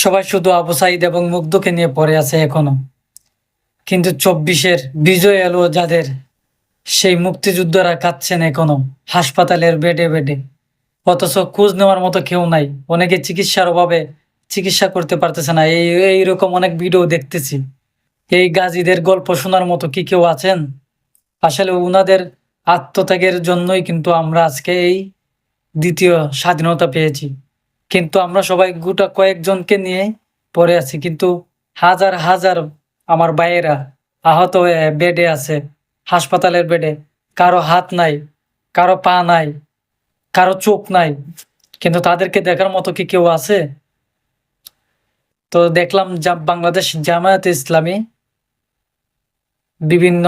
সবাই শুধু আবু সাইদ এবং মুগ্ধকে নিয়ে পড়ে আছে এখনও। কিন্তু চব্বিশের বিজয় এলো যাদের, সেই মুক্তিযোদ্ধারা কাঁদছেন এখনও, হাসপাতালের বেডে বেডে। অথচ খোঁজ নেওয়ার মতো কেউ নাই। অনেকে চিকিৎসার অভাবে চিকিৎসা করতে পারতেছে না। এই এইরকম অনেক ভিডিও দেখতেছি। এই গাজীদের গল্প শোনার মতো কি কেউ আছেন? আসলে উনাদের আত্মত্যাগের জন্যই কিন্তু আমরা আজকে এই দ্বিতীয় স্বাধীনতা পেয়েছি। কিন্তু আমরা সবাই গোটা কয়েকজনকে নিয়ে পড়ে আছি, কিন্তু হাজার হাজার আমার ভাইয়েরা আহত হয়ে বেডে আছে, হাসপাতালের বেডে। কারও হাত নাই, কারও পা নাই, কারও চোখ নাই। কিন্তু তাদেরকে দেখার মতো কি কেউ আছে? তো দেখলাম বাংলাদেশ জামায়াত ইসলামী বিভিন্ন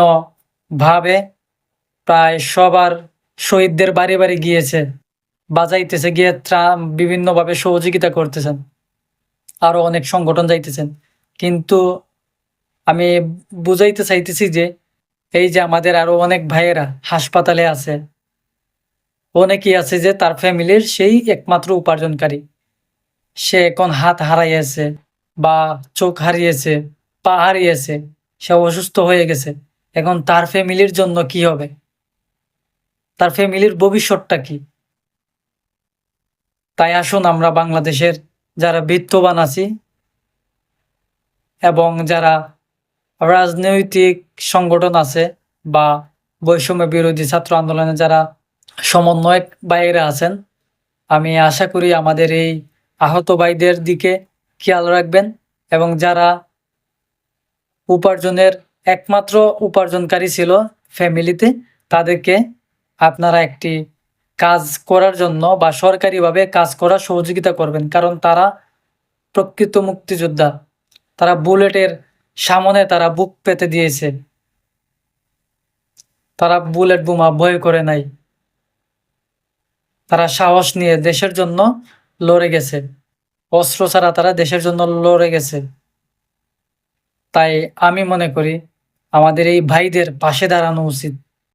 ভাবে প্রায় সবার শহীদদের বাড়ি বাড়ি গিয়েছে। বাজাইতেছে, গিয়ে ত্রাণ বিভিন্নভাবে সহযোগিতা করতেছেন। আরও অনেক সংগঠন যাইতেছেন। কিন্তু আমি বুঝাইতে চাইতেছি যে, এই যে আমাদের আরও অনেক ভাইয়েরা হাসপাতালে আছে, অনেকেই আছে যে তার ফ্যামিলির সেই একমাত্র উপার্জনকারী। সে এখন হাত হারাইয়েছে বা চোখ হারিয়েছে, পা হারিয়েছে, সে অসুস্থ হয়ে গেছে। এখন তার ফ্যামিলির জন্য কি হবে? তার ফ্যামিলির ভবিষ্যৎটা কি? তাই আসুন আমরা বাংলাদেশের যারা বিত্তবান আছি এবং যারা রাজনৈতিক সংগঠন আছে বা বৈষম্য বিরোধী ছাত্র আন্দোলনে যারা সমন্বয়ক বাইরে আছেন, আমি আশা করি আমাদের এই আহত ভাইদের দিকে খেয়াল রাখবেন এবং যারা উপার্জনের একমাত্র উপার্জনকারী ছিল ফ্যামিলিতে তাদেরকে আপনারা একটি কাজ করার জন্য বা সরকারিভাবে কাজ করার সহযোগিতা করবেন। কারণ তারা প্রকৃত মুক্তিযোদ্ধা। তারা বুলেটের সামনে তারা বুক পেতে দিয়েছে। তারা বুলেট বোমা ভয় করে নাই। তারা সাহস নিয়ে দেশের জন্য লড়ে গেছে। অস্ত্র ছাড়া তারা দেশের জন্য লড়ে গেছে। তাই আমি মনে করি, আমাদের এই ভাইদের পাশে দাঁড়ানো উচিত।